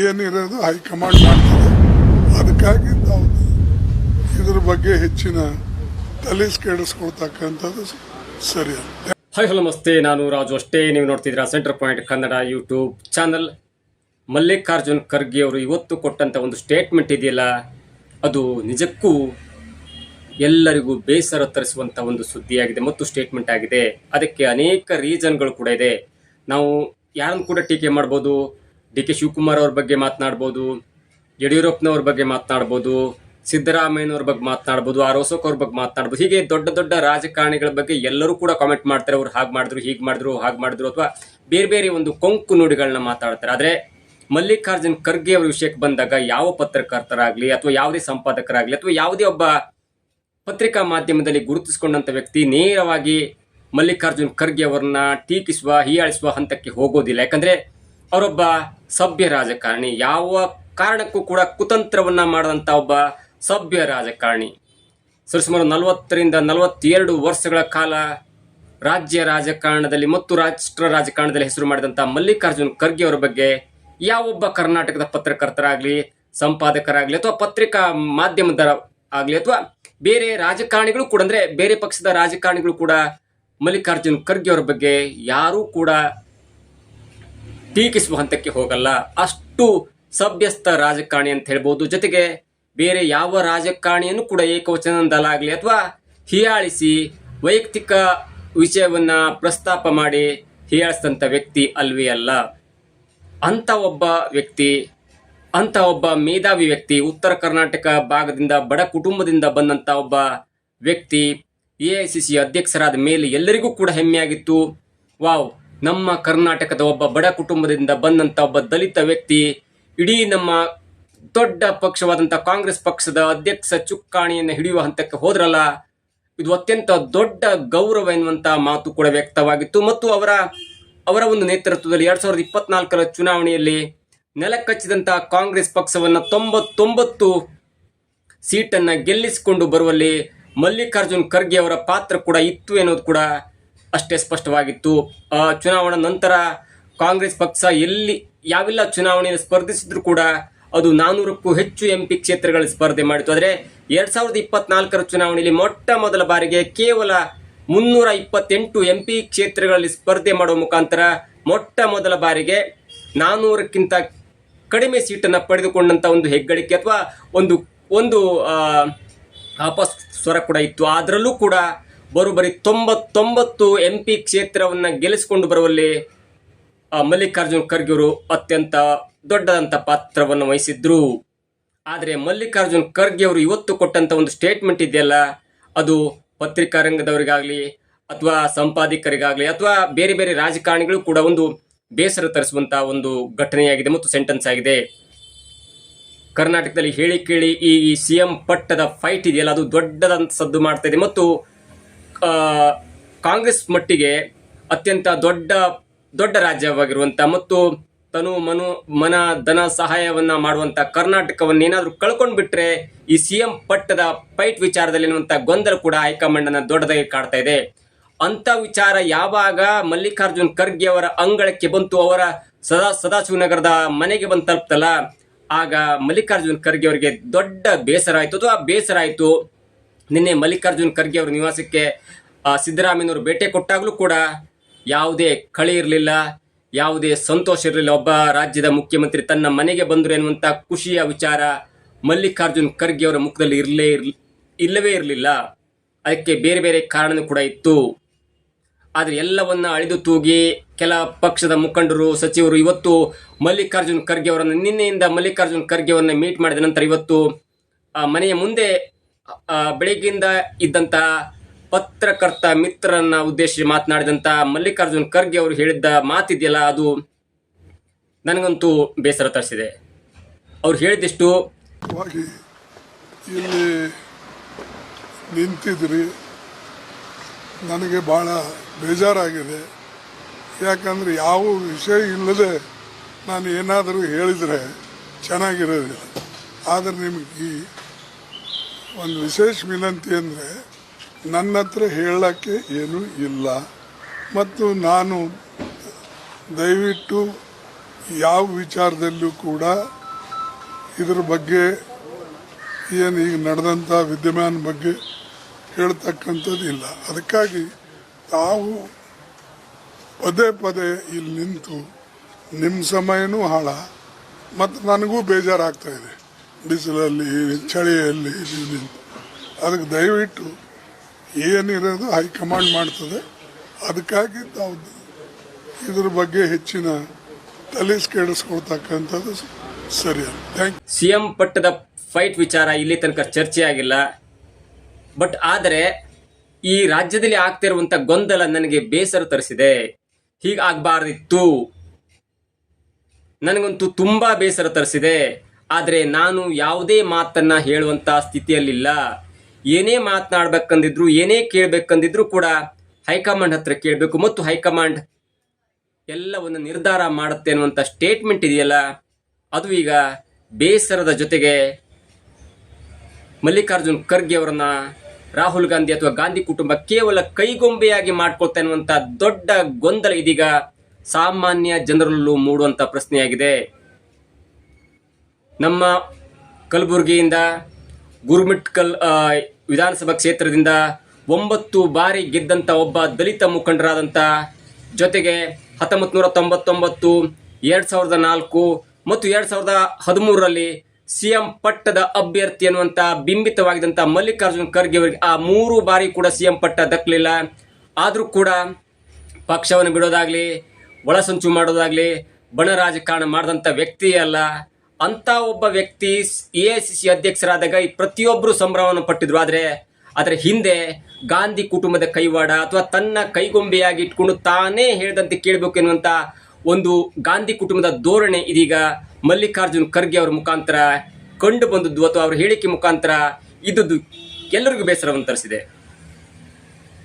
ಏನಿರೋದು high command ಮಾಡ್ತದೆ. ಅದಕ್ಕಾಗಿ ನಾವು ಇದ್ರ ಬಗ್ಗೆ ಹೆಚ್ಚಿನ ತಲೆ ಕೆಡಿಸ್ಕೊಳ್ತಕ್ಕಂಥದ್ದು ಸರಿ ಹಾಯ್, ಹಲೋ, ನಮಸ್ತೆ. ನಾನು ರಾಜು ಅಷ್ಟೇ. ನೀವು ನೋಡ್ತಿದ್ದೀರಾ centre point Kannada YouTube channel Mallikarjun Kharge ಅವರು ಇವತ್ತು ಕೊಟ್ಟಂತ ಒಂದು ಸ್ಟೇಟ್ಮೆಂಟ್ ಇದೆಯಲ್ಲ, ಅದು ನಿಜಕ್ಕೂ ಎಲ್ಲರಿಗೂ ಬೇಸರ ತರಿಸುವಂತ ಒಂದು ಸುದ್ದಿಯಾಗಿದೆ, ಮತ್ತು ಸ್ಟೇಟ್ಮೆಂಟ್ ಆಗಿದೆ. ಅದಕ್ಕೆ ಅನೇಕ ರೀಸನ್ಗಳು ಕೂಡ ಇದೆ. ನಾವು ಯಾರನ್ನು ಕೂಡ ಟೀಕೆ ಮಾಡ್ಬೋದು? ಡಿ ಕೆ ಶಿವಕುಮಾರ್ ಅವ್ರ ಬಗ್ಗೆ ಮಾತನಾಡ್ಬೋದು, ಯಡಿಯೂರಪ್ಪನವ್ರ ಬಗ್ಗೆ ಮಾತನಾಡ್ಬೋದು, ಸಿದ್ದರಾಮಯ್ಯನವ್ರ ಬಗ್ಗೆ ಮಾತನಾಡ್ಬೋದು, ಆರ್ ಅಶೋಕ್ ಅವ್ರ ಬಗ್ಗೆ ಮಾತನಾಡ್ಬೋದು, ಹೀಗೆ ದೊಡ್ಡ ದೊಡ್ಡ ರಾಜಕಾರಣಿಗಳ ಬಗ್ಗೆ ಎಲ್ಲರೂ ಕೂಡ ಕಾಮೆಂಟ್ ಮಾಡ್ತಾರೆ, ಅವ್ರು ಹಾಗೆ ಮಾಡಿದ್ರು, ಹೀಗೆ ಮಾಡಿದ್ರು, ಹಾಗೆ ಮಾಡಿದ್ರು ಅಥವಾ ಬೇರೆ ಬೇರೆ ಒಂದು ಕೊಂಕು ನುಡಿಗಳನ್ನ ಮಾತಾಡ್ತಾರೆ. ಆದರೆ ಮಲ್ಲಿಕಾರ್ಜುನ್ ಖರ್ಗೆ ಅವರ ವಿಷಯಕ್ಕೆ ಬಂದಾಗ ಯಾವ ಪತ್ರಕರ್ತರಾಗಲಿ ಅಥವಾ ಯಾವುದೇ ಸಂಪಾದಕರಾಗಲಿ ಅಥವಾ ಯಾವುದೇ ಒಬ್ಬ ಪತ್ರಿಕಾ ಮಾಧ್ಯಮದಲ್ಲಿ ಗುರುತಿಸಿಕೊಂಡಂಥ ವ್ಯಕ್ತಿ ನೇರವಾಗಿ ಮಲ್ಲಿಕಾರ್ಜುನ್ ಖರ್ಗೆ ಅವರನ್ನ ಟೀಕಿಸುವ, ಹೀಯಾಳಿಸುವ ಹಂತಕ್ಕೆ ಹೋಗೋದಿಲ್ಲ. ಯಾಕಂದ್ರೆ ಅವರೊಬ್ಬ ಸಭ್ಯ ರಾಜಕಾರಣಿ. ಯಾವ ಕಾರಣಕ್ಕೂ ಕೂಡ ಕುತಂತ್ರವನ್ನ ಮಾಡಿದಂತ ಒಬ್ಬ ಸಭ್ಯ ರಾಜಕಾರಣಿ. ಸರಿಸುಮಾರು ನಲವತ್ತರಿಂದ ನಲವತ್ತೆರಡು ವರ್ಷಗಳ ಕಾಲ ರಾಜ್ಯ ರಾಜಕಾರಣದಲ್ಲಿ ಮತ್ತು ರಾಷ್ಟ್ರ ರಾಜಕಾರಣದಲ್ಲಿ ಹೆಸರು ಮಾಡಿದಂತ ಮಲ್ಲಿಕಾರ್ಜುನ್ ಖರ್ಗೆ ಅವರ ಬಗ್ಗೆ ಯಾವೊಬ್ಬ ಕರ್ನಾಟಕದ ಪತ್ರಕರ್ತರಾಗ್ಲಿ, ಸಂಪಾದಕರಾಗ್ಲಿ ಅಥವಾ ಪತ್ರಿಕಾ ಮಾಧ್ಯಮದ ಆಗ್ಲಿ ಅಥವಾ ಬೇರೆ ರಾಜಕಾರಣಿಗಳು ಕೂಡ ಅಂದ್ರೆ ಬೇರೆ ಪಕ್ಷದ ರಾಜಕಾರಣಿಗಳು ಕೂಡ ಮಲ್ಲಿಕಾರ್ಜುನ್ ಖರ್ಗೆ ಅವರ ಬಗ್ಗೆ ಯಾರೂ ಕೂಡ ಟೀಕಿಸುವ ಹಂತಕ್ಕೆ ಹೋಗಲ್ಲ ಅಷ್ಟು ಸಭ್ಯಸ್ಥ ರಾಜಕಾರಣಿ ಅಂತ ಹೇಳ್ಬೋದು. ಜೊತೆಗೆ ಬೇರೆ ಯಾವ ರಾಜಕಾರಣಿಯನ್ನು ಕೂಡ ಏಕವಚನದಲ್ಲಾಗಲಿ ಅಥವಾ ಹೀಯಾಳಿಸಿ ವೈಯಕ್ತಿಕ ವಿಷಯವನ್ನ ಪ್ರಸ್ತಾಪ ಮಾಡಿ ಹೀಯಾಳಿಸಿದಂಥ ವ್ಯಕ್ತಿ ಅಲ್ವೇ ಅಲ್ಲ. ಅಂತ ಒಬ್ಬ ವ್ಯಕ್ತಿ ಅಂತ ಒಬ್ಬ ಮೇಧಾವಿ ವ್ಯಕ್ತಿ, ಉತ್ತರ ಕರ್ನಾಟಕ ಭಾಗದಿಂದ ಬಡ ಕುಟುಂಬದಿಂದ ಬಂದಂತ ಒಬ್ಬ ವ್ಯಕ್ತಿ, ಎ ಐ ಸಿ ಸಿ ಅಧ್ಯಕ್ಷರಾದ ಮೇಲೆ ಎಲ್ಲರಿಗೂ ಕೂಡ ಹೆಮ್ಮೆಯಾಗಿತ್ತು. ವಾವ್. ನಮ್ಮ ಕರ್ನಾಟಕದ ಒಬ್ಬ ಬಡ ಕುಟುಂಬದಿಂದ ಬಂದಂತ ಒಬ್ಬ ದಲಿತ ವ್ಯಕ್ತಿ, ಇಡೀ ನಮ್ಮ ದೊಡ್ಡ ಪಕ್ಷವಾದಂತ ಕಾಂಗ್ರೆಸ್ ಪಕ್ಷದ ಅಧ್ಯಕ್ಷ ಚುಕ್ಕಾಣಿಯನ್ನು ಹಿಡಿಯುವ ಹಂತಕ್ಕೆ ಹೋದ್ರಲ್ಲ, ಇದು ಅತ್ಯಂತ ದೊಡ್ಡ ಗೌರವ ಎನ್ನುವಂಥ ಮಾತು ಕೂಡ ವ್ಯಕ್ತವಾಗಿತ್ತು. ಮತ್ತು ಅವರ ಅವರ ಒಂದು ನೇತೃತ್ವದಲ್ಲಿ ಎರಡ್ ಸಾವಿರದ ಇಪ್ಪತ್ನಾಲ್ಕರ ಚುನಾವಣೆಯಲ್ಲಿ ನೆಲಕಚ್ಚಿದಂತಹ ಕಾಂಗ್ರೆಸ್ ಪಕ್ಷವನ್ನ ತೊಂಬತ್ತೊಂಬತ್ತು ಸೀಟನ್ನ ಗೆಲ್ಲಿಸಿಕೊಂಡು ಬರುವಲ್ಲಿ ಮಲ್ಲಿಕಾರ್ಜುನ್ ಖರ್ಗೆ ಅವರ ಪಾತ್ರ ಕೂಡ ಇತ್ತು ಎನ್ನುವುದು ಕೂಡ ಅಷ್ಟೇ ಸ್ಪಷ್ಟವಾಗಿತ್ತು. ಚುನಾವಣೆ ನಂತರ ಕಾಂಗ್ರೆಸ್ ಪಕ್ಷ ಎಲ್ಲಿ ಯಾವೆಲ್ಲ ಚುನಾವಣೆಯಲ್ಲಿ ಸ್ಪರ್ಧಿಸಿದ್ರು ಕೂಡ ಅದು ನಾನೂರಕ್ಕೂ ಹೆಚ್ಚು ಎಂ ಪಿ ಕ್ಷೇತ್ರಗಳಲ್ಲಿ ಸ್ಪರ್ಧೆ ಮಾಡಿತು ಆದರೆ ಎರಡ್ ಸಾವಿರದ ಇಪ್ಪತ್ನಾಲ್ಕರ ಚುನಾವಣೆಯಲ್ಲಿ ಮೊಟ್ಟ ಮೊದಲ ಬಾರಿಗೆ ಕೇವಲ ಮುನ್ನೂರ ಇಪ್ಪತ್ತೆಂಟು ಎಂ ಪಿ ಕ್ಷೇತ್ರಗಳಲ್ಲಿ ಸ್ಪರ್ಧೆ ಮಾಡುವ ಮುಖಾಂತರ ಮೊಟ್ಟ ಮೊದಲ ಬಾರಿಗೆ ನಾನ್ನೂರಕ್ಕಿಂತ ಕಡಿಮೆ ಸೀಟನ್ನು ಪಡೆದುಕೊಂಡಂಥ ಒಂದು ಹೆಗ್ಗಳಿಕೆ ಅಥವಾ ಒಂದು ಒಂದು ಅಪಸ್ವರ ಸ್ವರ ಕೂಡ ಇತ್ತು. ಅದರಲ್ಲೂ ಕೂಡ ಬರೋಬ್ಬರಿ ತೊಂಬತ್ತೊಂಬತ್ತು ಎಂ ಪಿ ಕ್ಷೇತ್ರವನ್ನು ಗೆಲ್ಲಿಸಿಕೊಂಡು ಬರುವಲ್ಲಿ ಮಲ್ಲಿಕಾರ್ಜುನ್ ಖರ್ಗೆ ಅವರು ಅತ್ಯಂತ ದೊಡ್ಡದಂಥ ಪಾತ್ರವನ್ನು ವಹಿಸಿದ್ರು. ಆದರೆ ಮಲ್ಲಿಕಾರ್ಜುನ್ ಖರ್ಗೆ ಅವರು ಇವತ್ತು ಕೊಟ್ಟಂತ ಒಂದು ಸ್ಟೇಟ್ಮೆಂಟ್ ಇದೆಯಲ್ಲ, ಅದು ಪತ್ರಿಕಾ ರಂಗದವರಿಗಾಗ್ಲಿ ಅಥವಾ ಸಂಪಾದಕರಿಗಾಗಲಿ, ಅಥವಾ ಬೇರೆ ಬೇರೆ ರಾಜಕಾರಣಿಗಳು ಕೂಡ ಒಂದು ಬೇಸರ ತರಿಸುವಂತ ಒಂದು ಘಟನೆಯಾಗಿದೆ ಮತ್ತು ಸೆಂಟೆನ್ಸ್ ಆಗಿದೆ. ಕರ್ನಾಟಕದಲ್ಲಿ ಹೇಳಿ ಕೇಳಿ ಈ ಸಿ ಎಂ ಪಟ್ಟದ ಫೈಟ್ ಇದೆಯಲ್ಲ, ಅದು ದೊಡ್ಡದಂತ ಸದ್ದು ಮಾಡ್ತಾ ಇದೆ. ಮತ್ತು ಕಾಂಗ್ರೆಸ್ ಮಟ್ಟಿಗೆ ಅತ್ಯಂತ ದೊಡ್ಡ ದೊಡ್ಡ ರಾಜ್ಯವಾಗಿರುವಂತ ಮತ್ತು ತನು ಮನು, ಮನ, ಧನ ಸಹಾಯವನ್ನ ಮಾಡುವಂತ ಕರ್ನಾಟಕವನ್ನ ಏನಾದ್ರೂ ಕಳ್ಕೊಂಡ್ ಬಿಟ್ರೆ ಈ ಸಿ ಎಂ ಪಟ್ಟದ ಪೈಟ್ ವಿಚಾರದಲ್ಲಿ ಗೊಂದಲ ಕೂಡ ಹೈಕಮಾಂಡ್ ಅನ್ನ ದೊಡ್ಡದಾಗಿ ಕಾಡ್ತಾ ಇದೆ. ಅಂತ ವಿಚಾರ ಯಾವಾಗ ಮಲ್ಲಿಕಾರ್ಜುನ್ ಖರ್ಗೆ ಅವರ ಅಂಗಳಕ್ಕೆ ಬಂತು, ಅವರ ಸದಾ, ಸದಾಶಿವನಗರದ ಮನೆಗೆ ಬಂದು ತಲುಪ್ತಲ್ಲ, ಆಗ ಮಲ್ಲಿಕಾರ್ಜುನ್ ಖರ್ಗೆ ಅವರಿಗೆ ದೊಡ್ಡ ಬೇಸರ ಆಯ್ತು, ಅಥವಾ ಬೇಸರ ಆಯ್ತು. ನಿನ್ನೆ ಮಲ್ಲಿಕಾರ್ಜುನ್ ಖರ್ಗೆ ಅವರ ನಿವಾಸಕ್ಕೆ ಸಿದ್ದರಾಮಯ್ಯನವರು ಭೇಟಿ ಕೊಟ್ಟಾಗಲೂ ಕೂಡ ಯಾವುದೇ ಕಳೆ ಇರಲಿಲ್ಲ, ಯಾವುದೇ ಸಂತೋಷ ಇರಲಿಲ್ಲ. ಒಬ್ಬ ರಾಜ್ಯದ ಮುಖ್ಯಮಂತ್ರಿ ತನ್ನ ಮನೆಗೆ ಬಂದರು ಎನ್ನುವಂಥ ಖುಷಿಯ ವಿಚಾರ ಮಲ್ಲಿಕಾರ್ಜುನ್ ಖರ್ಗೆ ಅವರ ಮುಖದಲ್ಲಿ ಇರಲೇ ಇರ್ಲಿ ಇಲ್ಲವೇ ಇರಲಿಲ್ಲ. ಅದಕ್ಕೆ ಬೇರೆ ಬೇರೆ ಕಾರಣ ಕೂಡ ಇತ್ತು. ಆದರೆ ಎಲ್ಲವನ್ನ ಅಳಿದು ತೂಗಿ ಕೆಲ ಪಕ್ಷದ ಮುಖಂಡರು, ಸಚಿವರು ಇವತ್ತು ಮಲ್ಲಿಕಾರ್ಜುನ್ ಖರ್ಗೆ ಅವರನ್ನು, ನಿನ್ನೆಯಿಂದ ಮಲ್ಲಿಕಾರ್ಜುನ್ ಖರ್ಗೆ ಅವರನ್ನ ಮೀಟ್ ಮಾಡಿದ ನಂತರ ಇವತ್ತು ಮನೆಯ ಮುಂದೆ ಬೆಳಗ್ಗೆಯಿಂದ ಇದ್ದಂಥ ಪತ್ರಕರ್ತ ಮಿತ್ರರನ್ನ ಉದ್ದೇಶಿಸಿ ಮಾತನಾಡಿದಂತ ಮಲ್ಲಿಕಾರ್ಜುನ್ ಖರ್ಗೆ ಅವರು ಹೇಳಿದ್ದ ಮಾತಿದೆಯಲ್ಲ, ಅದು ನನಗಂತೂ ಬೇಸರ ತರಿಸಿದೆ. ಅವ್ರು ಹೇಳಿದಿಷ್ಟು? ಇಲ್ಲಿ ನಿಂತಿದ್ರಿ. ನನಗೆ ಭಾಳ ಬೇಜಾರಾಗಿದೆ. ಯಾಕಂದರೆ ಯಾವ ವಿಷಯ ಇಲ್ಲದೆ ನಾನು ಏನಾದರೂ ಹೇಳಿದರೆ ಚೆನ್ನಾಗಿರೋದಿಲ್ಲ ಆದರೆ ನಿಮಗೆ ಈ ಒಂದು ವಿಶೇಷ ವಿನಂತಿ ಅಂದರೆ ನನ್ನ ಹತ್ರ ಹೇಳೋಕ್ಕೆ ಏನೂ ಇಲ್ಲ. ಮತ್ತು ನಾನು ದಯವಿಟ್ಟು ಯಾವ ವಿಚಾರದಲ್ಲೂ ಕೂಡ ಇದ್ರ ಬಗ್ಗೆ ಏನು ಈಗ ನಡೆದಂಥ ವಿದ್ಯಮಾನ ಬಗ್ಗೆ ಹೇಳ್ತಕ್ಕಂಥದ್ದು ಇಲ್ಲ. ಅದಕ್ಕಾಗಿ ತಾವು ಪದೇ ಪದೇ ಇಲ್ಲಿ ನಿಂತು ನಿಮ್ಮ ಸಮಯನೂ ಹಾಳ, ಮತ್ತು ನನಗೂ ಬೇಜಾರಾಗ್ತಾ ಇದೆ. ಬಿಸಿಲಲ್ಲಿ, ಚಳಿಯಲ್ಲಿ ಅದಕ್ಕೆ ದಯವಿಟ್ಟು ಏನಿರೋದು ಹೈಕಮಾಂಡ್ ಮಾಡ್ತದೆ. ಅದಕ್ಕಾಗಿ ತಾವು ಇದ್ರ ಬಗ್ಗೆ ಹೆಚ್ಚಿನ ತಲೆಸ್ ಕೆಡಿಸ್ಕೊಳ್ತಕ್ಕಂಥದ್ದು ಸರಿಯಲ್ಲ ಥ್ಯಾಂಕ್ ಸಿಎಂ ಪಟ್ಟದ ಫೈಟ್ ವಿಚಾರ ಇಲ್ಲಿ ತನಕ ಚರ್ಚೆ ಆಗಿಲ್ಲ ಬಟ್ ಆದರೆ ಈ ರಾಜ್ಯದಲ್ಲಿ ಆಗ್ತಿರುವಂಥ ಗೊಂದಲ ನನಗೆ ಬೇಸರ ತರಿಸಿದೆ. ಹೀಗಾಗಬಾರ್ದಿತ್ತು. ನನಗಂತೂ ತುಂಬಾ ಬೇಸರ ತರಿಸಿದೆ. ಆದರೆ ನಾನು ಯಾವುದೇ ಮಾತನ್ನು ಹೇಳುವಂಥ ಸ್ಥಿತಿಯಲ್ಲಿಲ್ಲ. ಏನೇ ಮಾತನಾಡ್ಬೇಕಂದಿದ್ರು, ಏನೇ ಕೇಳಬೇಕಂದಿದ್ರು ಕೂಡ ಹೈಕಮಾಂಡ್ ಹತ್ರ ಕೇಳಬೇಕು. ಮತ್ತು ಹೈಕಮಾಂಡ್ ಎಲ್ಲವನ್ನು ನಿರ್ಧಾರ ಮಾಡುತ್ತೆ ಅನ್ನುವಂಥ ಸ್ಟೇಟ್ಮೆಂಟ್ ಇದೆಯಲ್ಲ, ಅದು ಈಗ ಬೇಸರದ ಜೊತೆಗೆ ಮಲ್ಲಿಕಾರ್ಜುನ್ ಖರ್ಗೆ ಅವರನ್ನ ರಾಹುಲ್ ಗಾಂಧಿ ಅಥವಾ ಗಾಂಧಿ ಕುಟುಂಬ ಕೇವಲ ಕೈಗೊಂಬೆಯಾಗಿ ಮಾಡ್ಕೊಳ್ತಾ ಅನ್ನುವಂಥ ದೊಡ್ಡ ಗೊಂದಲ ಇದೀಗ ಸಾಮಾನ್ಯ ಜನರಲ್ಲೂ ಮೂಡುವಂಥ ಪ್ರಶ್ನೆಯಾಗಿದೆ. ನಮ್ಮ ಕಲಬುರಗಿಯಿಂದ ಗುರುಮಿಟ್ಕಲ್ ವಿಧಾನಸಭಾ ಕ್ಷೇತ್ರದಿಂದ ಒಂಬತ್ತು ಬಾರಿ ಗೆದ್ದಂಥ ಒಬ್ಬ ದಲಿತ ಮುಖಂಡರಾದಂಥ ಜೊತೆಗೆ ಹತ್ತೊಂಬತ್ತು ನೂರ ತೊಂಬತ್ತೊಂಬತ್ತು, ಎರಡು ಸಾವಿರದ ನಾಲ್ಕು ಮತ್ತು ಎರಡು ಸಾವಿರದ ಹದಿಮೂರರಲ್ಲಿ ಸಿ ಎಂ ಪಟ್ಟದ ಅಭ್ಯರ್ಥಿ ಅನ್ನುವಂಥ ಬಿಂಬಿತವಾಗಿದ್ದಂಥ ಮಲ್ಲಿಕಾರ್ಜುನ್ ಖರ್ಗೆ ಅವರಿಗೆ ಆ ಮೂರು ಬಾರಿ ಕೂಡ ಸಿ ಎಂ ಪಟ್ಟ ದಕ್ಕಲಿಲ್ಲ. ಆದರೂ ಕೂಡ ಪಕ್ಷವನ್ನು ಬಿಡೋದಾಗಲಿ ಒಳಸಂಚು ಮಾಡೋದಾಗಲಿ, ಬಣ ರಾಜಕಾರಣ ಮಾಡಿದಂಥ ವ್ಯಕ್ತಿಯೇ ಅಲ್ಲ. ಅಂತ ಒಬ್ಬ ವ್ಯಕ್ತಿ ಎ ಐ ಸಿ ಸಿ ಅಧ್ಯಕ್ಷರಾದಾಗ ಈ ಪ್ರತಿಯೊಬ್ಬರು ಸಂಭ್ರಮವನ್ನು ಪಟ್ಟಿದ್ರು. ಆದರೆ ಅದರ ಹಿಂದೆ ಗಾಂಧಿ ಕುಟುಂಬದ ಕೈವಾಡ ಅಥವಾ ತನ್ನ ಕೈಗೊಂಬೆಯಾಗಿ ಇಟ್ಕೊಂಡು ತಾನೇ ಹೇಳಿದಂತೆ ಕೇಳಬೇಕು ಎನ್ನುವಂಥ ಒಂದು ಗಾಂಧಿ ಕುಟುಂಬದ ಧೋರಣೆ ಇದೀಗ ಮಲ್ಲಿಕಾರ್ಜುನ್ ಖರ್ಗೆ ಅವರ ಮುಖಾಂತರ ಕಂಡು ಬಂದದ್ದು ಅಥವಾ ಅವರ ಹೇಳಿಕೆ ಮುಖಾಂತರ ಇದ್ದದ್ದು ಎಲ್ಲರಿಗೂ ಬೇಸರವನ್ನು ತರಿಸಿದೆ.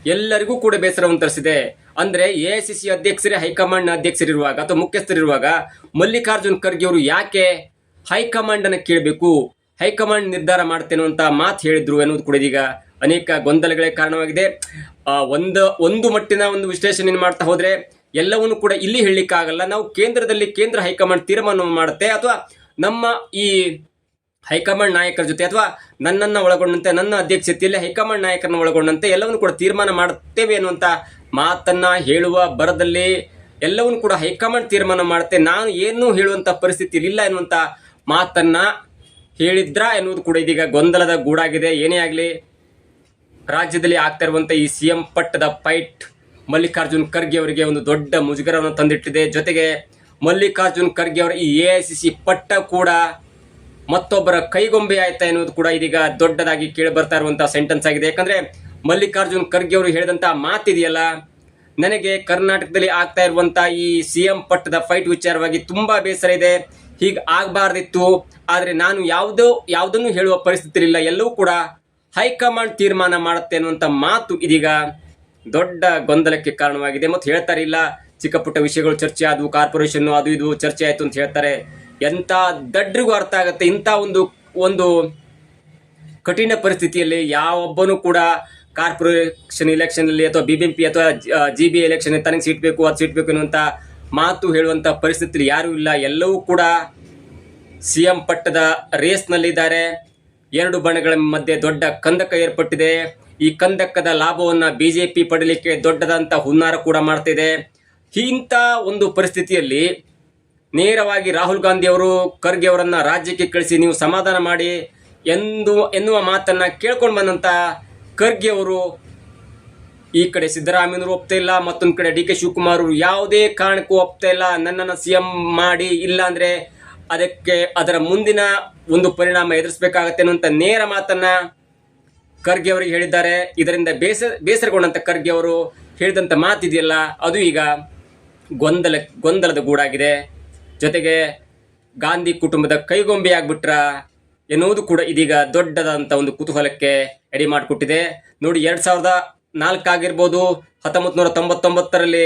ಎಲ್ಲರಿಗೂ ಕೂಡ ಬೇಸರವನ್ನು ತರಿಸಿದೆ. ಅಂದ್ರೆ ಸಿ ಅಧ್ಯಕ್ಷರೇ ಹೈಕಮಾಂಡ್ ಅಧ್ಯಕ್ಷರಿರುವಾಗ ಅಥವಾ ಮುಖ್ಯಸ್ಥರಿರುವಾಗ ಮಲ್ಲಿಕಾರ್ಜುನ್ ಖರ್ಗೆ ಅವರು ಯಾಕೆ ಹೈಕಮಾಂಡ್ ಅನ್ನ ಕೇಳಬೇಕು, ಹೈಕಮಾಂಡ್ ನಿರ್ಧಾರ ಮಾಡ್ತೇನೆ ಅಂತ ಮಾತು ಹೇಳಿದ್ರು ಎನ್ನುವುದು ಕೂಡ ಇದೀಗ ಅನೇಕ ಗೊಂದಲಗಳೇ ಕಾರಣವಾಗಿದೆ. ಒಂದು ಒಂದು ಮಟ್ಟಿನ ಒಂದು ವಿಶ್ಲೇಷಣೆ ಮಾಡ್ತಾ ಹೋದ್ರೆ ಎಲ್ಲವನ್ನು ಕೂಡ ಇಲ್ಲಿ ಹೇಳಲಿಕ್ಕಾಗಲ್ಲ. ನಾವು ಕೇಂದ್ರದಲ್ಲಿ ಕೇಂದ್ರ ಹೈಕಮಾಂಡ್ ತೀರ್ಮಾನ ಮಾಡುತ್ತೆ ಅಥವಾ ನಮ್ಮ ಈ ಹೈಕಮಾಂಡ್ ನಾಯಕರ ಜೊತೆ ಅಥವಾ ನನ್ನನ್ನ ಒಳಗೊಂಡಂತೆ, ನನ್ನ ಅಧ್ಯಕ್ಷತೆಯಲ್ಲಿ ಹೈಕಮಾಂಡ್ ನಾಯಕರನ್ನ ಒಳಗೊಂಡಂತೆ ಎಲ್ಲವನ್ನು ಕೂಡ ತೀರ್ಮಾನ ಮಾಡುತ್ತೇವೆ ಅನ್ನುವಂತ ಮಾತನ್ನ ಹೇಳುವ ಬರದಲ್ಲಿ ಎಲ್ಲವನ್ನು ಕೂಡ ಹೈಕಮಾಂಡ್ ತೀರ್ಮಾನ ಮಾಡುತ್ತೆ. ನಾನು ಏನು ಹೇಳುವಂತ ಪರಿಸ್ಥಿತಿ ಇಲ್ಲ ಎನ್ನುವಂತ ಮಾತನ್ನ ಹೇಳಿದ್ರ ಎನ್ನುವುದು ಕೂಡ ಇದೀಗ ಗೊಂದಲದ ಗೂಡಾಗಿದೆ. ಏನೇ ಆಗಲಿ, ರಾಜ್ಯದಲ್ಲಿ ಆಗ್ತಾ ಇರುವಂಥ ಈ ಸಿಎಂ ಪಟ್ಟದ ಫೈಟ್ ಮಲ್ಲಿಕಾರ್ಜುನ್ ಖರ್ಗೆ ಅವರಿಗೆ ಒಂದು ದೊಡ್ಡ ಮುಜುಗರವನ್ನು ತಂದಿಟ್ಟಿದೆ. ಜೊತೆಗೆ ಮಲ್ಲಿಕಾರ್ಜುನ್ ಖರ್ಗೆ ಅವರ ಈ ಎ ಪಟ್ಟ ಕೂಡ ಮತ್ತೊಬ್ಬರ ಕೈಗೊಂಬೆ ಆಯ್ತಾ ಎನ್ನುವುದು ಕೂಡ ಇದೀಗ ದೊಡ್ಡದಾಗಿ ಕೇಳಿ ಬರ್ತಾ ಇರುವಂತಹ ಸೆಂಟೆನ್ಸ್ ಆಗಿದೆ. ಯಾಕಂದ್ರೆ ಮಲ್ಲಿಕಾರ್ಜುನ್ ಖರ್ಗೆ ಅವರು ಹೇಳಿದಂತ ಮಾತಿದೆಯಲ್ಲ, ನನಗೆ ಕರ್ನಾಟಕದಲ್ಲಿ ಆಗ್ತಾ ಇರುವಂತಹ ಈ ಸಿಎಂ ಪಟ್ಟದ ಫೈಟ್ ವಿಚಾರವಾಗಿ ತುಂಬಾ ಬೇಸರ ಇದೆ. ಹೀಗೆ ಆಗಬಾರ್ದಿತ್ತು. ಆದರೆ ನಾನು ಯಾವುದೋ, ಯಾವುದನ್ನು ಹೇಳುವ ಪರಿಸ್ಥಿತಿ ಇಲ್ಲ ಎಲ್ಲವೂ ಕೂಡ ಹೈಕಮಾಂಡ್ ತೀರ್ಮಾನ ಮಾಡುತ್ತೆ ಅನ್ನುವಂಥ ಮಾತು ಇದೀಗ ದೊಡ್ಡ ಗೊಂದಲಕ್ಕೆ ಕಾರಣವಾಗಿದೆ. ಮತ್ತು ಹೇಳ್ತಾರೆ, ಇಲ್ಲ ಚಿಕ್ಕ ಪುಟ್ಟ ವಿಷಯಗಳು ಚರ್ಚೆ ಆದವು ಕಾರ್ಪೊರೇಷನ್ ಅದು ಇದು ಚರ್ಚೆ ಆಯಿತು ಅಂತ ಹೇಳ್ತಾರೆ. ಎಂಥ ದಡ್ರಿಗೂ ಅರ್ಥ ಆಗುತ್ತೆ. ಇಂಥ ಒಂದು ಒಂದು ಕಠಿಣ ಪರಿಸ್ಥಿತಿಯಲ್ಲಿ ಯಾವೊಬ್ಬನೂ ಕೂಡ ಕಾರ್ಪೊರೇಷನ್ ಎಲೆಕ್ಷನ್ ಅಲ್ಲಿ ಅಥವಾ ಬಿಬಿಎಂಪಿ ಅಥವಾ ಜಿ ಬಿ ಎಲೆಕ್ಷನ್ ತನಗೆ ಸೀಟ್ ಬೇಕು, ಅದು ಸೀಟ್ ಬೇಕು ಅನ್ನುವಂತ ಮಾತು ಹೇಳುವಂತ ಪರಿಸ್ಥಿತಿಯಲ್ಲಿ ಯಾರೂ ಇಲ್ಲ. ಎಲ್ಲವೂ ಕೂಡ ಸಿಎಂ ಪಟ್ಟದ ರೇಸ್ನಲ್ಲಿದ್ದಾರೆ ಎರಡು ಬಣಗಳ ಮಧ್ಯೆ ದೊಡ್ಡ ಕಂದಕ ಏರ್ಪಟ್ಟಿದೆ. ಈ ಕಂದಕದ ಲಾಭವನ್ನ ಬಿಜೆಪಿ ಪಡೀಲಿಕ್ಕೆ ದೊಡ್ಡದಂತ ಹುನ್ನಾರ ಕೂಡ ಮಾಡ್ತಿದೆ. ಇಂಥ ಒಂದು ಪರಿಸ್ಥಿತಿಯಲ್ಲಿ ನೇರವಾಗಿ ರಾಹುಲ್ ಗಾಂಧಿ ಅವರು ಖರ್ಗೆ ಅವರನ್ನು ರಾಜ್ಯಕ್ಕೆ ಕಳಿಸಿ ನೀವು ಸಮಾಧಾನ ಮಾಡಿ ಎಂದು ಎನ್ನುವ ಮಾತನ್ನ ಕೇಳ್ಕೊಂಡು ಬಂದಂತ ಖರ್ಗೆ ಅವರು ಈ ಕಡೆ ಸಿದ್ದರಾಮಯ್ಯನವರು ಒಪ್ತಾ ಇಲ್ಲ, ಮತ್ತೊಂದು ಕಡೆ ಡಿ ಕೆ ಶಿವಕುಮಾರ್ ಯಾವುದೇ ಕಾರಣಕ್ಕೂ ಒಪ್ತಾ ಇಲ್ಲ, ನನ್ನನ್ನು ಸಿ ಎಂ ಮಾಡಿ ಇಲ್ಲ ಅಂದ್ರೆ ಅದಕ್ಕೆ ಅದರ ಮುಂದಿನ ಒಂದು ಪರಿಣಾಮ ಎದುರಿಸಬೇಕಾಗತ್ತೆ ಅನ್ನುವಂಥ ನೇರ ಮಾತನ್ನ ಖರ್ಗೆ ಅವರಿಗೆ ಹೇಳಿದ್ದಾರೆ. ಇದರಿಂದ ಬೇಸ, ಬೇಸರಗೊಂಡಂತ ಖರ್ಗೆ ಅವರು ಹೇಳಿದಂತ ಮಾತಿದೆಯಲ್ಲ, ಅದು ಈಗ ಗೊಂದಲ, ಗೊಂದಲದ ಗೂಡಾಗಿದೆ. ಜೊತೆಗೆ ಗಾಂಧಿ ಕುಟುಂಬದ ಕೈಗೊಂಬೆ ಆಗ್ಬಿಟ್ರ ಎನ್ನುವುದು ಕೂಡ ಇದೀಗ ದೊಡ್ಡದಾದಂಥ ಒಂದು ಕುತೂಹಲಕ್ಕೆ ಎಡಿ ಮಾಡಿಕೊಟ್ಟಿದೆ ನೋಡಿ, ಎರಡ್ ಸಾವಿರದ ನಾಲ್ಕಾಗಿರ್ಬೋದು. ಹತ್ತೊಂಬತ್ತು ನೂರ ತೊಂಬತ್ತೊಂಬತ್ತರಲ್ಲಿ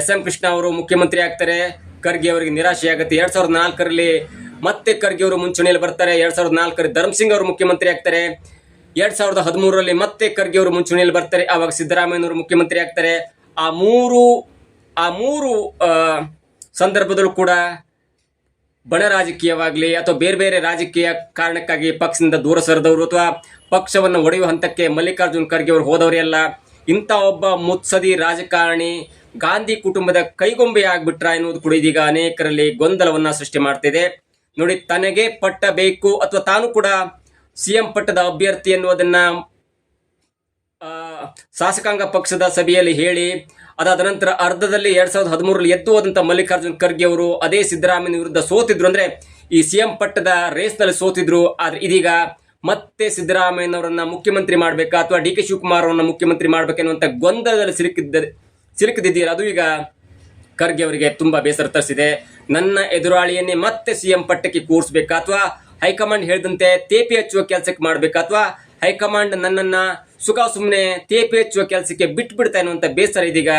ಎಸ್ ಎಂ ಕೃಷ್ಣ ಅವರು ಮುಖ್ಯಮಂತ್ರಿ ಆಗ್ತಾರೆ. ಖರ್ಗೆ ಅವರಿಗೆ ನಿರಾಶೆ ಆಗುತ್ತೆ. ಎರಡ್ ಸಾವಿರದ ನಾಲ್ಕರಲ್ಲಿ ಮತ್ತೆ ಖರ್ಗೆ ಅವರು ಮುಂಚೂಣಿಯಲ್ಲಿ ಬರ್ತಾರೆ. ಎರಡ್ ಸಾವಿರದ ನಾಲ್ಕರಲ್ಲಿ ಧರ್ಮಸಿಂಗ್ ಅವರು ಮುಖ್ಯಮಂತ್ರಿ ಆಗ್ತಾರೆ. ಎರಡ್ ಸಾವಿರದ ಹದಿಮೂರರಲ್ಲಿ ಮತ್ತೆ ಖರ್ಗೆ ಅವರು ಮುಂಚೂಣಿಯಲ್ಲಿ ಬರ್ತಾರೆ. ಆವಾಗ ಸಿದ್ದರಾಮಯ್ಯನವರು ಮುಖ್ಯಮಂತ್ರಿ ಆಗ್ತಾರೆ. ಆ ಮೂರು ಆ ಮೂರು ಸಂದರ್ಭದಲ್ಲೂ ಕೂಡ ಬಣ ರಾಜಕೀಯವಾಗಲಿ ಅಥವಾ ಬೇರೆ ಬೇರೆ ರಾಜಕೀಯ ಕಾರಣಕ್ಕಾಗಿ ಪಕ್ಷದಿಂದ ದೂರ ಸರಿದವರು ಅಥವಾ ಪಕ್ಷವನ್ನು ಒಡೆಯುವ ಹಂತಕ್ಕೆ ಮಲ್ಲಿಕಾರ್ಜುನ್ ಖರ್ಗೆ ಅವರು ಹೋದವರೆಲ್ಲ ಇಂಥ ಒಬ್ಬ ಮುತ್ಸದಿ ರಾಜಕಾರಣಿ ಗಾಂಧಿ ಕುಟುಂಬದ ಕೈಗೊಂಬೆ ಆಗ್ಬಿಟ್ರ ಎನ್ನುವುದು ಕೂಡ ಇದೀಗ ಅನೇಕರಲ್ಲಿ ಗೊಂದಲವನ್ನ ಸೃಷ್ಟಿ ಮಾಡ್ತಿದೆ ನೋಡಿ, ತನಗೆ ಪಟ್ಟ ಬೇಕು ಅಥವಾ ತಾನು ಕೂಡ ಸಿಎಂ ಪಟ್ಟದ ಅಭ್ಯರ್ಥಿ ಎನ್ನುವುದನ್ನ ಶಾಸಕಾಂಗ ಪಕ್ಷದ ಸಭೆಯಲ್ಲಿ ಹೇಳಿ, ಅದಾದ ನಂತರ ಅರ್ಧದಲ್ಲಿ ಎರಡ್ ಸಾವಿರದ ಹದಿಮೂರರಲ್ಲಿ ಎದ್ದು ಹೋದಂತ ಮಲ್ಲಿಕಾರ್ಜುನ್ ಖರ್ಗೆ ಅವರು ಅದೇ ಸಿದ್ದರಾಮಯ್ಯ ವಿರುದ್ಧ ಸೋತಿದ್ರು ಅಂದ್ರೆ ಈ ಸಿಎಂ ಪಟ್ಟದ ರೇಸ್ನಲ್ಲಿ ಸೋತಿದ್ರು. ಆದ್ರೆ ಇದೀಗ ಮತ್ತೆ ಸಿದ್ದರಾಮಯ್ಯನವರನ್ನ ಮುಖ್ಯಮಂತ್ರಿ ಮಾಡ್ಬೇಕಾ ಅಥವಾ ಡಿ ಕೆ ಶಿವಕುಮಾರ್ ಅವರನ್ನ ಮುಖ್ಯಮಂತ್ರಿ ಮಾಡ್ಬೇಕೆನ್ನುವಂತ ಗೊಂದಲದಲ್ಲಿ ಸಿಲುಕಿದ್ದ ಸಿಲುಕಿದ್ದೀರ ಅದು ಈಗ ಖರ್ಗೆ ಅವರಿಗೆ ತುಂಬಾ ಬೇಸರ ತರಿಸಿದೆ. ನನ್ನ ಎದುರಾಳಿಯನ್ನೇ ಮತ್ತೆ ಸಿಎಂ ಪಟ್ಟಕ್ಕೆ ಕೂರಿಸ್ಬೇಕಾ ಅಥವಾ ಹೈಕಮಾಂಡ್ ಹೇಳಿದಂತೆ ತೇಪಿ ಹಚ್ಚುವ ಕೆಲಸಕ್ಕೆ ಮಾಡ್ಬೇಕಾ ಅಥವಾ ಹೈಕಮಾಂಡ್ ನನ್ನನ್ನ ಸುಖ ಸುಮ್ಮನೆ ತೇಪಿ ಹೆಚ್ಚುವ ಕೆಲಸಕ್ಕೆ ಬಿಟ್ಟು ಬಿಡ್ತಾ ಅನ್ನುವಂತ ಬೇಸರ ಇದೀಗ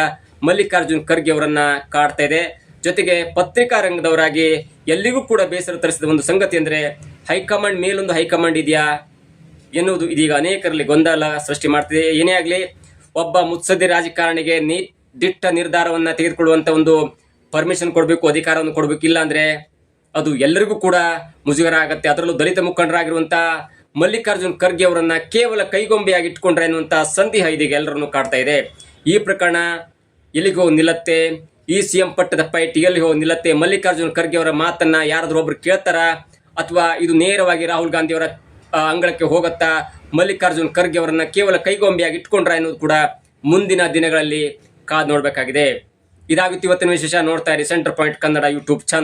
ಮಲ್ಲಿಕಾರ್ಜುನ್ ಖರ್ಗೆ ಅವರನ್ನ ಕಾಡ್ತಾ ಇದೆ. ಜೊತೆಗೆ ಪತ್ರಿಕಾ ರಂಗದವರಾಗಿ ಎಲ್ಲಿಗೂ ಕೂಡ ಬೇಸರ ತರಿಸಿದ ಒಂದು ಸಂಗತಿ ಅಂದ್ರೆ ಹೈಕಮಾಂಡ್ ಮೇಲೊಂದು ಹೈಕಮಾಂಡ್ ಇದೆಯಾ ಎನ್ನುವುದು ಇದೀಗ ಅನೇಕರಲ್ಲಿ ಗೊಂದಲ ಸೃಷ್ಟಿ ಮಾಡ್ತಿದೆ. ಏನೇ ಆಗಲಿ, ಒಬ್ಬ ಮುತ್ಸದ್ದಿ ರಾಜಕಾರಣಿಗೆ ನಿ ದಿಟ್ಟ ನಿರ್ಧಾರವನ್ನ ತೆಗೆದುಕೊಳ್ಳುವಂತ ಒಂದು ಪರ್ಮಿಷನ್ ಕೊಡಬೇಕು, ಅಧಿಕಾರವನ್ನು ಕೊಡಬೇಕು, ಇಲ್ಲ ಅಂದ್ರೆ ಅದು ಎಲ್ಲರಿಗೂ ಕೂಡ ಮುಜುಗರ ಆಗತ್ತೆ. ಅದರಲ್ಲೂ ದಲಿತ ಮುಖಂಡರಾಗಿರುವಂತ ಮಲ್ಲಿಕಾರ್ಜುನ್ ಖರ್ಗೆ ಅವರನ್ನ ಕೇವಲ ಕೈಗೊಂಬೆಯಾಗಿ ಇಟ್ಕೊಂಡ್ರೆ ಅನ್ನುವಂತ ಸಂದೇಹ ಇದೀಗ ಎಲ್ಲರನ್ನು ಕಾಡ್ತಾ ಇದೆ. ಈ ಪ್ರಕರಣ ಎಲ್ಲಿಗೋ ನಿಲ್ಲತ್ತೆ? ಈ ಸಿಎಂ ಪಟ್ಟದ ಫೈಟ್ ಎಲ್ಲಿ ಹೋಗಿ ನಿಲ್ಲತ್ತೆ? ಮಲ್ಲಿಕಾರ್ಜುನ್ ಖರ್ಗೆ ಅವರ ಮಾತನ್ನ ಯಾರಾದ್ರೂ ಒಬ್ರು ಕೇಳ್ತಾರ? ಅಥವಾ ಇದು ನೇರವಾಗಿ ರಾಹುಲ್ ಗಾಂಧಿ ಅವರ ಅಂಗಳಕ್ಕೆ ಹೋಗತ್ತಾ? ಮಲ್ಲಿಕಾರ್ಜುನ್ ಖರ್ಗೆ ಅವರನ್ನ ಕೇವಲ ಕೈಗೊಂಬೆಯಾಗಿ ಇಟ್ಕೊಂಡ್ರ ಎನ್ನುವುದು ಕೂಡ ಮುಂದಿನ ದಿನಗಳಲ್ಲಿ ಕಾದ್ ನೋಡಬೇಕಾಗಿದೆ. ಇದಾಗುತ್ತೆ ಇವತ್ತಿನ ವಿಶೇಷ ನೋಡ್ತಾ ಇರಿ centre point Kannada YouTube channel.